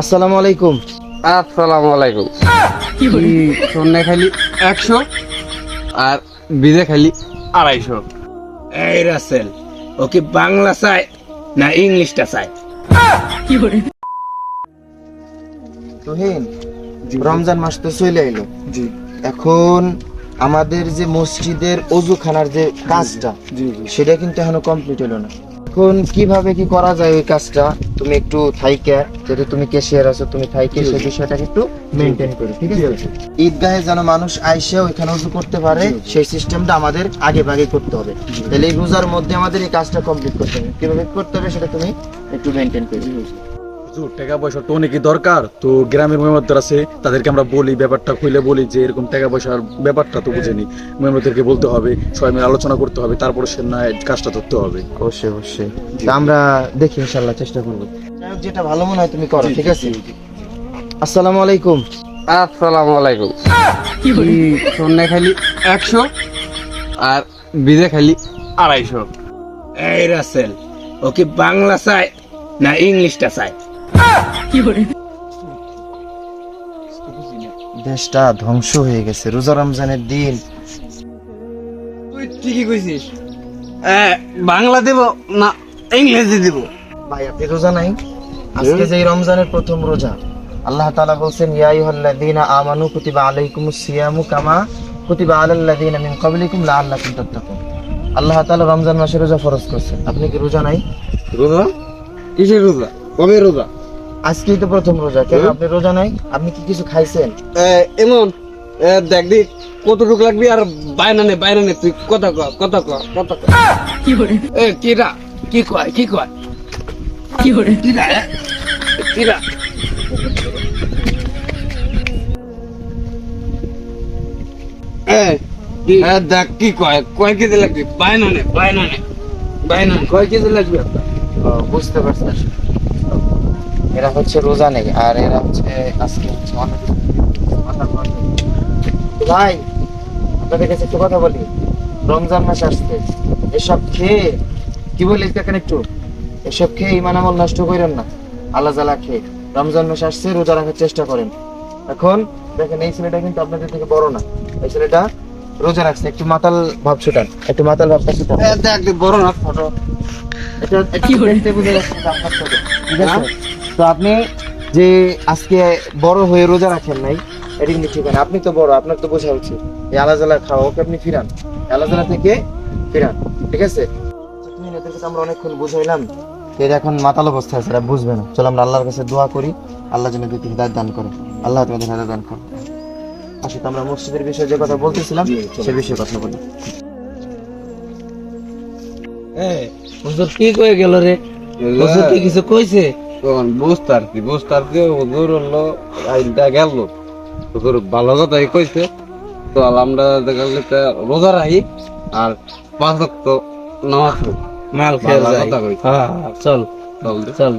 আসসালামু আলাইকুম। আসসালামু আলাইকুম। সন্ধ্যা খালি একশো। আর বিদে খালি আড়াইশো। এই রাসেল ও কি বাংলা চাই না ইংলিশটা চায় তুহিন রমজান মাস তো চলে এলো এখন আমাদের যে মসজিদের অজুখানার যে কাজটা সেটা কিন্তু এখনও কমপ্লিট হলো না। এখন কীভাবে কি করা যায় ওই কাজটা? তুমি একটু থাইকে যেহেতু তুমি কেশিয়ার আছো তুমি থাইকে সেই বিষয়টাকে একটু মেনটেন করো ঠিক আছে? ঈদগাহে যেন মানুষ আইসে ওইখানে উজু করতে পারে সেই সিস্টেমটা আমাদের আগে ভাগে করতে হবে। তাহলে এই রোজার মধ্যে আমাদের এই কাজটা কমপ্লিট করতে হবে। কীভাবে করতে হবে সেটা তুমি একটু মেনটেন করো হুজুর, টাকা পয়সা তো অনেকই দরকার। তো গ্রামের মেম্বারদের আছে তাদেরকে আমরা বলি ব্যাপারটা খুলে বলি যে এরকম টাকা পয়সার ব্যাপারটা তো বুঝেনি মেম্বারদেরকে বলতে হবে সবাই মিলে আলোচনা করতে হবে তারপরে সে না কাজটা ধরতে হবে। অবশ্যই অবশ্যই। আমরা দেখি ইনশাল্লাহ চেষ্টা করব। যেটা ভালো মনে হয় তুমি করো ঠিক আছে? আসসালামু আলাইকুম। আসসালামু আলাইকুম। সন্ধ্যা খালি একশো আর বিদে খালি আড়াইশো। এই রাসেল ও কি বাংলা চায় না ইংলিশটা চায়? দেশটা ধ্বংস হয়ে গেছে রোজা রমজানের দিন। তুই ঠিকই কইছিস। বাংলা দেব না ইংরেজি দেব? ভাই আপনি রোজা নাই? আজকে যে রমজানের প্রথম রোজা আল্লাহ তাআলা বলছেন ইয়া আইয়ুহাল্লাযীনা আমানু কুতিবা আলাইকুমুস সিয়ামু কামা কুতিবা আলাল্লাযীনা মিন ক্বাবলিকুম লাআল্লাকুম তাত্তাকুন। আল্লাহ তাআলা রমজান মাসে রোজা ফরজ করছেন। আপনি কি রোজা নাই? রোজা? কিসের রোজা? কবে রোজা? আজকেই তো প্রথম রোজা কেন আপনি রোজা নাই? আপনি কি কিছু খাইছেন? এমন দেখ দি কতটুকু লাগবি আর বাইনা নে বাইনা নে তুই কথা ক কথা ক কথা ক। এ কিরা কি কয় কি কয়? কি করে কিরা? এ? কিরা দেখ কি কয় কয় কেজি লাগবে? বাইনা নে বাইনা নে বাইনা নে। কয় কেজি লাগবে বুঝতে পারছি। এরা হচ্ছে রোজা নেই আর এরা হচ্ছে আজকে হচ্ছে অনেক ভাই আপনাদের কাছে একটু কথা বলি। রমজান মাস আসছে। এসব খেয়ে কি বলি দেখেন একটু? এসব খেয়ে ইমান আমল নষ্ট করেন না। আল্লাহ জালা খেয়ে। রমজান মাস আসছে রোজা রাখার চেষ্টা করেন। এখন দেখেন এই ছেলেটা কিন্তু আপনাদের থেকে বড় না। এই ছেলেটা রোজা রাখছে। একটু মাতাল ভাব ছুটান। একটু মাতাল ভাবটা ছুটান। বড় না ফটো এটা কি দেখতে বোঝা যাচ্ছে আপনার ছোট। ঠিক আছে? তো আপনি যে আজকে বড় হয়ে রোজা রাখেন নাই এটা কিন্তু ঠিক না। আপনি তো বড় আপনার তো বোঝা উচিত। এই আলাজালা খাওয়া ওকে আপনি ফিরান। আলাজালা থেকে ফিরান ঠিক আছে? তুমি এদেরকে আমরা অনেকক্ষণ বুঝাইলাম এর এখন মাতাল অবস্থা আছে এরা বুঝবে না। চলো আমরা আল্লাহর কাছে দোয়া করি আল্লাহ যেন হৃদায়ত দান করে। আল্লাহ তোমাদের হৃদায়ত দান করে আসলে তো আমরা মসজিদের বিষয়ে যে কথা বলতেছিলাম সে বিষয়ে কথা বলি। হুজুর কি কয়ে গেল রে? হুজুর কি কিছু কইছে? তখন বুঝতে কি বুঝতে কি হুজুর হলো আইনটা গেল। হুজুর ভালো কথাই কইছে। তো আমরা দেখা গেল রোজা রাখি আর পাঁচ তো নামাজ মাল খেয়ে যাই। হ্যাঁ চল। চল দে। চল